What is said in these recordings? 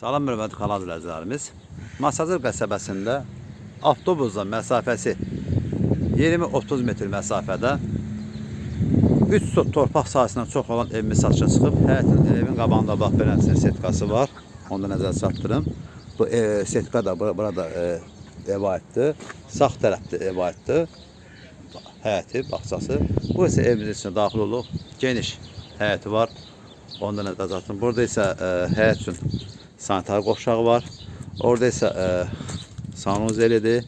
Salam hörmətli kanal izləyicilərimiz. Masazır qəsəbəsində avtobusla məsafəsi 20-30 metr məsafədə 3 sot torpaq sahəsindən çox olan evimiz satışa çıxıb. Həyətin evin qabağında bax beləsin setkası var. Onu da nəzərə çatdırım. Bu e, setka da bura- burada e, ev aiddir. Sağ tərəfdə ev aiddir. Həyəti, bağçası. Bu isə evimizin içinə daxil oluq. Geniş həyəti var. Ondan nəzərə çatdırım. Burada isə e, həyət üçün sanitar qovşağı var. Orada isə e, sanuzelidir.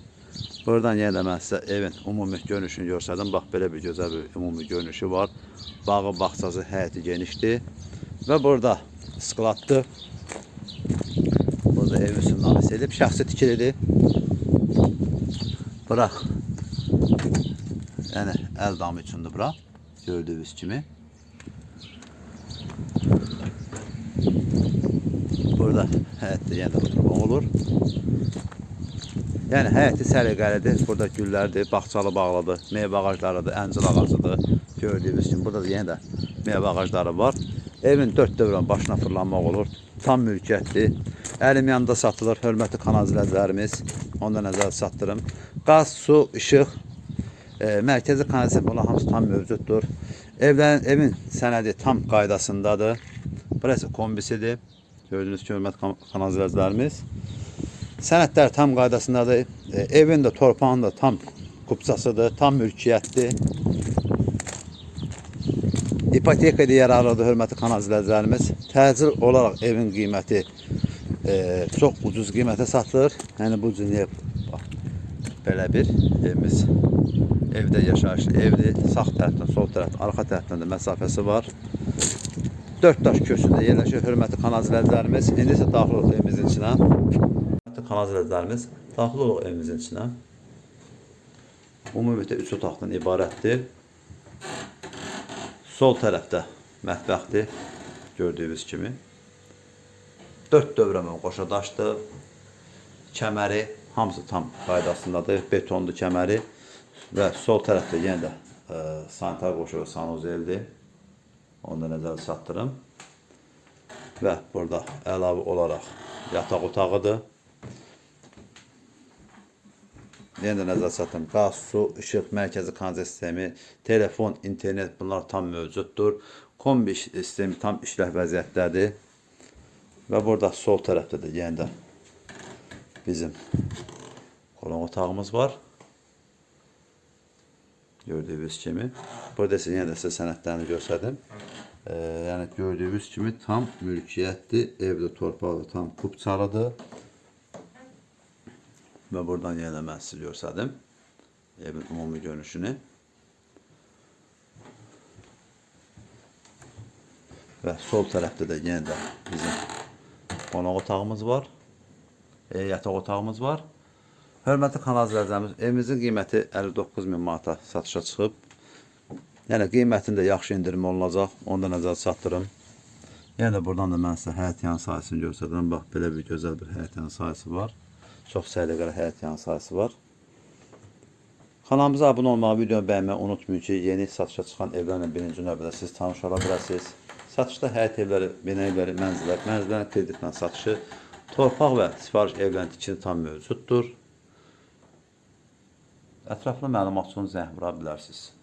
Buradan yenə də mən sizə evin ümumi görünüşünü göstərdim. Bax belə bir gözəl bir ümumi görünüşü var. Bağı, bağçası, həyəti genişdir. Və burada skladdır. Burada ev üstündən edib şəxsi tikilidir. Bura yəni əl damı üçündür bura. Gördüyünüz kimi. Burada həyətdə yenə də oturmaq olur. Yəni həyəti səliqəlidir. Burada güllərdir, bağçalı bağlıdır, meyvə ağaclarıdır, əncir ağacıdır. Gördüyünüz kimi burada da yenə də meyvə ağacları var. Evin dörd dövrən başına fırlanmaq olur. Tam mülkiyyətdir. Əlim yanında satılır. Hörmətli kanal izləyicilərimiz. Onu da nəzərə çatdırım. Qaz, su, işıq, e, mərkəzi kanalizasiya bunlar hamısı tam mövcuddur. Evlərin evin sənədi tam qaydasındadır. Burası kombisidir. Gördüyünüz kimi hörmətli kan- kanal izləyicilərimiz. Sənədlər tam qaydasındadır. E, evin də torpağın da tam kupçasıdır, tam mülkiyyətdir. İpoteka deyə yararlıdır hörmətli kanal izləyicilərimiz. Təcil olaraq evin qiyməti e, çox ucuz qiymətə satılır. Yəni bu bax, belə bir evimiz. Evdə yaşayışlı evdir. Sağ tərəfdən, sol tərəfdən, arxa tərəfdən də məsafəsi var. Dörd daş köşkündə yerləşir hörmətli kanal izləyicilərimiz. İndi isə daxil oluq evimizin içinə. Hörmətli kanal izləyicilərimiz, daxil oluq evimizin içinə. Ümumiyyətlə 3 otaqdan ibarətdir. Sol tərəfdə mətbəxdir, gördüyünüz kimi. 4 dövrəmə qoşa daşdır. Kəməri hamısı tam qaydasındadır. Betonlu kəməri və sol tərəfdə yenə də e, sanitar qoşu və sanuzeldir. Onu da nəzərə çatdırım. Və burada əlavə olaraq yataq otağıdır. Yenə də nəzərə çatdırım. Qaz, su, işıq, mərkəzi kanalizasiya sistemi, telefon, internet bunlar tam mövcuddur. Kombi sistemi tam işləh vəziyyətdədir. Və burada sol tərəfdə də yenə də bizim qonaq otağımız var. Gördüyünüz kimi. Burada isə yenə də sizə sənədlərini göstərdim. Ee, yəni gördüyünüz kimi tam mülkiyyətdir. Evdə torpaqda tam kupçalıdır. Və buradan yenə mən sizə göstərdim. Evin ümumi görünüşünü. Və sol tərəfdə də yenə də bizim qonaq otağımız var. E, yataq otağımız var. Hörmətli kanal izləyicilərimiz, evimizin qiyməti 59 min manata satışa çıxıb. Yəni qiymətində yaxşı endirim olunacaq. Onu da nəzərə çatdırım. Yəni buradan da mən sizə həyət yan sahəsini göstərdim. Bax, belə bir gözəl bir həyət yan sahəsi var. Çox səliqəli həyət yan sahəsi var. Kanalımıza abunə olmağı, videonu bəyənməyi unutmayın ki, yeni satışa çıxan evlərlə birinci növbədə siz tanış ola bilərsiniz. Satışda həyət evləri, bina evləri, mənzillər, mənzillərin kreditlə satışı, torpaq və sifariş evlərin tikini tam mövcuddur. Ətraflı məlumat üçün zəng vura bilərsiniz.